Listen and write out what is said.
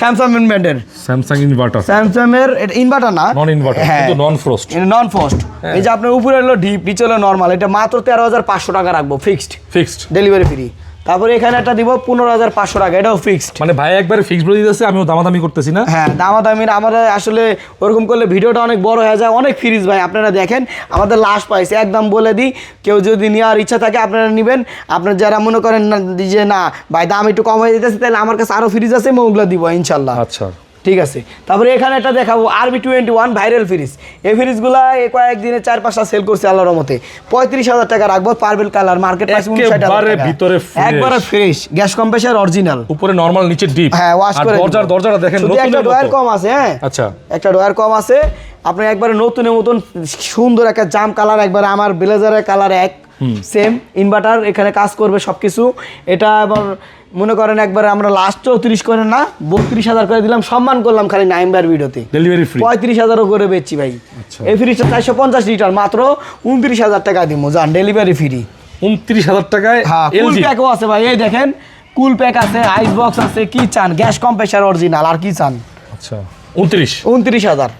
Samsung ব্র্যান্ডের Samsung inverter Samsung এর এটা ইনভার্টার না? নন ইনভার্টার হ্যাঁ। কিন্তু নন ফ্রস্ট নন ফস্ট এই যে আপনার উপরে হলো ডিপ নিচে হলো নর্মাল এটা মাত্র তেরো হাজার পাঁচশো টাকা রাখব ফিক্সড ফিক্সড ডেলিভারি ফ্রি তারপরে এখানে একটা দিব পনেরো হাজার পাঁচশো টাকা এটাও ফিক্সড মানে ভাই একবারে ফিক্সড বলে দিতেছে আমিও দামাদামি করতেছি না? হ্যাঁ দামাদামির আমাদের আসলে ওরকম করলে ভিডিওটা অনেক বড় হয়ে যায় অনেক ফ্রিজ ভাই আপনারা দেখেন আমাদের লাস্ট প্রাইস একদম বলে দিই কেউ যদি নেওয়ার ইচ্ছা থাকে আপনারা নেবেন। আপনার যারা মনে করেন না যে না ভাই দাম একটু কম হয়ে যেতেছে তাহলে আমার কাছে আরও ফ্রিজ আছে ওগুলো দিব ইনশাল্লাহ। আচ্ছা। ঠিক আছে। তারপরে এখানে একটা দেখাবো আরবি টোয়েন্টি ওয়ান ভাইরাল ফ্রিজ এই ফ্রিজগুলা এই কয়েকদিনে চার পাঁচটা সেল করছে আল্লাহর মতে পঁয়ত্রিশ হাজার টাকা রাখব পার্পেল কালার মার্কেট প্রাইস ভিতরে। একবারে ফ্রেশ গ্যাস কম্প্রেসার অরিজিনাল উপরে নরমাল নিচে ডিপ হ্যাঁ ওয়াশ করে দরজার দরজাটা দেখেন একটা ডয়ার কম আছে হ্যাঁ? আচ্ছা। একটা ডয়ার কম আছে। আপনি একবারে নতুনের মতন সুন্দর একটা জাম কালার একবারে আমার ব্লেজারের কালার এক সেম ইনভার্টার এখানে কাজ করবে সবকিছু। এটা আবার মনে করেন একবারে আমরা লাস্ট চৌত্রিশ করে না বত্রিশ হাজার করে দিলাম সম্মান করলাম খালি নাইমবার ভিডিওতে। ডেলিভারি ফ্রি পঁয়ত্রিশ হাজারও করে বেচছি ভাই। আচ্ছা। এই ফ্রিজটা চারশো পঞ্চাশ লিটার মাত্র উনত্রিশ হাজার টাকা দিব যান ডেলিভারি ফ্রি উনত্রিশ হাজার টাকায় হ্যাঁ কুল প্যাকও আছে ভাই এই দেখেন কুল প্যাক আছে আইস বক্স আছে কি চান? গ্যাস কম্প্রেসার অরিজিনাল আর কি চান? আচ্ছা। উনত্রিশ। উনত্রিশ হাজার।